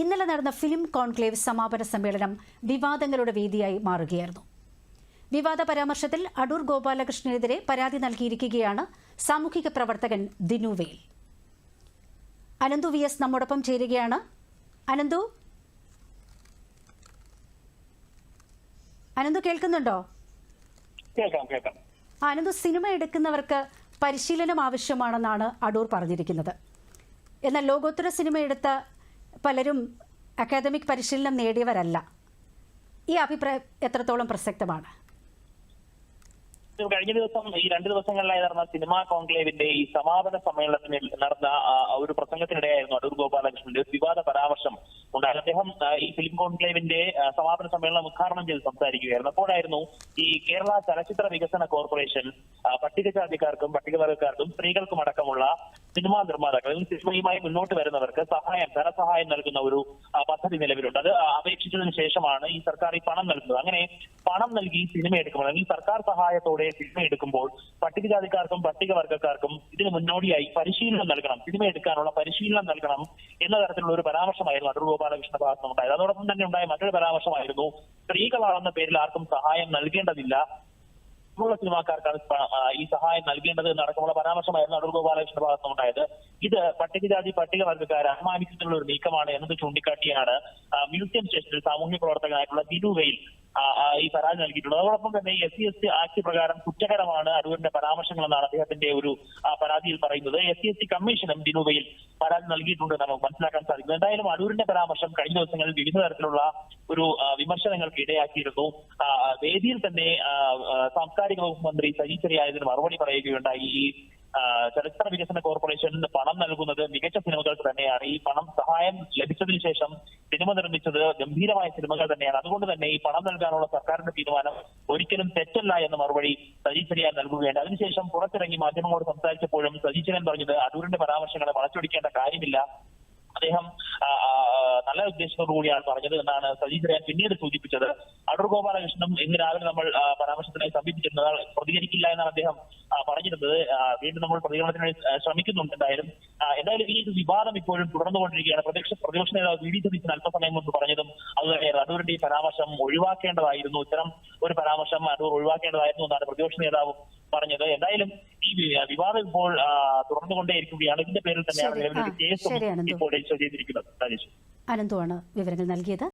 ഇന്നലെ നടന്ന film conclave സമാപന സമ്മേളനം വിവാദങ്ങളുടെ വേദിയായി മാറുകയായിരുന്നു. വിവാദ പരാമർശത്തിൽ അടൂർ ഗോപാലകൃഷ്ണനെതിരെ പരാതി നൽകിയിരിക്കുകയാണ് സാമൂഹിക പ്രവർത്തകൻ ദിനുവേൽ അനന്തു വി എസ് നമ്മോടൊപ്പം ചേരുകയാണ്. അനന്തു? അനന്തു കേൾക്കുന്നുണ്ടോ? കേൾക്കാം കേൾക്കാം. അനന്തു സിനിമ എടുക്കുന്നവർക്ക് പരിശീലനം ആവശ്യമാണെന്നാണ് അടൂർ പറഞ്ഞിരിക്കുന്നത്. എന്നാൽ ലോകോത്തര സിനിമ എടുത്ത പലരും അക്കാദമിക് പരിശീലനം നേടിയവരല്ല. ഈ അഭിപ്രായം എത്രത്തോളം പ്രസക്തമാണ്? കഴിഞ്ഞ ദിവസം ഈ രണ്ട് ദിവസങ്ങളിലായി നടന്ന സിനിമാ കോൺക്ലേവിന്റെ ഈ സമാപന സമ്മേളനത്തിൽ നടന്ന ഒരു പ്രസംഗത്തിനിടെയായിരുന്നു അടൂർ ഗോപാലകൃഷ്ണന്റെ വിവാദ പരാമർശം ഉണ്ടായത്. അദ്ദേഹം ഈ ഫിലിം കോൺക്ലേവിന്റെ സമാപന സമ്മേളനം ഉദ്ഘാടനം ചെയ്ത് സംസാരിക്കുകയായിരുന്നു. അപ്പോഴായിരുന്നു ഈ കേരള ചലച്ചിത്ര വികസന കോർപ്പറേഷൻ പട്ടികജാതിക്കാർക്കും പട്ടികവർഗക്കാർക്കും സ്ത്രീകൾക്കും അടക്കമുള്ള സിനിമാ നിർമ്മാതാക്കൾ അല്ലെങ്കിൽ സിനിമയുമായി മുന്നോട്ട് വരുന്നവർക്ക് സഹായം ധനസഹായം നൽകുന്ന ഒരു പദ്ധതി നിലവിലുണ്ട്. അത് അപേക്ഷിച്ചതിന് ശേഷമാണ് ഈ സർക്കാർ ഈ പണം നൽകുന്നത്. അങ്ങനെ പണം നൽകി സിനിമ എടുക്കുമ്പോൾ അല്ലെങ്കിൽ സർക്കാർ സഹായത്തോടെ സിനിമ എടുക്കുമ്പോൾ പട്ടികജാതിക്കാർക്കും പട്ടികവർഗക്കാർക്കും ഇതിന് മുന്നോടിയായി പരിശീലനം നൽകണം. സിനിമ എടുക്കാനുള്ള പരിശീലനം നൽകണം എന്ന തരത്തിലുള്ള ഒരു പരാമർശമായിരുന്നു അടൂർ ഗോപാലകൃഷ്ണ ഭാഗത്ത് ഉണ്ടായത് അതോടൊപ്പം തന്നെ ഉണ്ടായ മറ്റൊരു പരാമർശമായിരുന്നു സ്ത്രീകളാണെന്ന പേരിൽ ആർക്കും സഹായം നൽകേണ്ടതില്ല ഉള്ള സിനിമാക്കാർക്കാണ് ഈ സഹായം നൽകേണ്ടത് എന്നടക്കമുള്ള പരാമർശമായിരുന്നു അടൂർ ഗോപാലകൃഷ്ണന്റെ ഭാഗത്ത് ഉണ്ടായത് ഇത് പട്ടികജാതി പട്ടികവർഗക്കാരെ അപമാനിച്ചിട്ടുള്ള ഒരു നീക്കമാണ് എന്നത് ചൂണ്ടിക്കാട്ടിയാണ് മ്യൂസിയം സ്റ്റേഷനിൽ സാമൂഹ്യ പ്രവർത്തകനായിട്ടുള്ള ആ, ഈ പരാതി നൽകിയിട്ടുള്ളത്. അതോടൊപ്പം തന്നെ S C S T act പ്രകാരം കുറ്റകരമാണ് അടൂരിന്റെ പരാമർശങ്ങൾ എന്നാണ് അദ്ദേഹത്തിന്റെ ഒരു പരാതിയിൽ പറയുന്നത്. എസ് സി എസ് ടി കമ്മീഷനും ദിനുവയിൽ പരാതി നൽകിയിട്ടുണ്ട് നമുക്ക് മനസ്സിലാക്കാൻ സാധിക്കുന്നത് എന്തായാലും അടൂരിന്റെ പരാമർശം കഴിഞ്ഞ ദിവസങ്ങളിൽ വിവിധ തരത്തിലുള്ള ഒരു വിമർശനങ്ങൾക്ക് ഇടയാക്കിയിരുന്നു. വേദിയിൽ തന്നെ സാംസ്കാരിക വകുപ്പ് മന്ത്രി സജി ചെറിയായതിന് മറുപടി പറയുകയുണ്ടായി. ഈ ചലച്ചിത്ര വികസന കോർപ്പറേഷൻ പണം നൽകുന്നത് മികച്ച സിനിമകൾക്ക് തന്നെയാണ്. ഈ പണം സഹായം ലഭിച്ചതിന് ശേഷം സിനിമ നിർമ്മിച്ചത് ഗംഭീരമായ സിനിമകൾ തന്നെയാണ്. അതുകൊണ്ട് തന്നെ ഈ പണം നൽകാനുള്ള സർക്കാരിന്റെ തീരുമാനം ഒരിക്കലും തെറ്റല്ല എന്ന മറുപടി സജീശ്വരിയാൻ നൽകുകയാണ് അതിനുശേഷം പുറത്തിറങ്ങി മാധ്യമങ്ങളോട് സംസാരിച്ചപ്പോഴും സജീശ്വരൻ പറഞ്ഞത് അടൂരിന്റെ പരാമർശങ്ങളെ വളച്ചൊടിക്കേണ്ട കാര്യമില്ല. അദ്ദേഹം നല്ല ഉദ്ദേശത്തോടു കൂടിയാണ് പറഞ്ഞത് എന്നാണ് സജീന്ദ്രൻ പിന്നീട് സൂചിപ്പിച്ചത്. അടൂർ ഗോപാലകൃഷ്ണൻ ഇന്ന് രാവിലെ നമ്മൾ പരാമർശത്തിനായി സമീപിച്ചിരുന്നത് പ്രതികരിക്കില്ല എന്നാണ് അദ്ദേഹം പറഞ്ഞിരുന്നത്. വീണ്ടും നമ്മൾ പ്രതികരണത്തിനായി ശ്രമിക്കുന്നുണ്ട് എന്തായാലും. എന്തായാലും ഈ വിവാദം ഇപ്പോഴും തുടർന്നുകൊണ്ടിരിക്കുകയാണ്. പ്രതിപക്ഷ പ്രതിപക്ഷ നേതാവ് വി ഡി സതീശൻ അല്പസമയം മുമ്പ് പറഞ്ഞതും അത് അടൂരിന്റെ ഈ പരാമർശം ഒഴിവാക്കേണ്ടതായിരുന്നു. ഇത്തരം ഒരു പരാമർശം അടൂർ ഒഴിവാക്കേണ്ടതായിരുന്നു എന്നാണ് പ്രതിപക്ഷ നേതാവ് പറഞ്ഞത്. എന്തായാലും വിവാദം ഇപ്പോൾ ആ, തുടർന്നുകൊണ്ടേയിരിക്കുകയാണ് ഇതിന്റെ പേരിൽ തന്നെയാണ് ആ, കേസും ഇപ്പോൾ രജിസ്റ്റർ ചെയ്തിരിക്കുന്നത്. രാജേഷ്. അനന്തുവാണ് വിവരങ്ങൾ നൽകിയത്.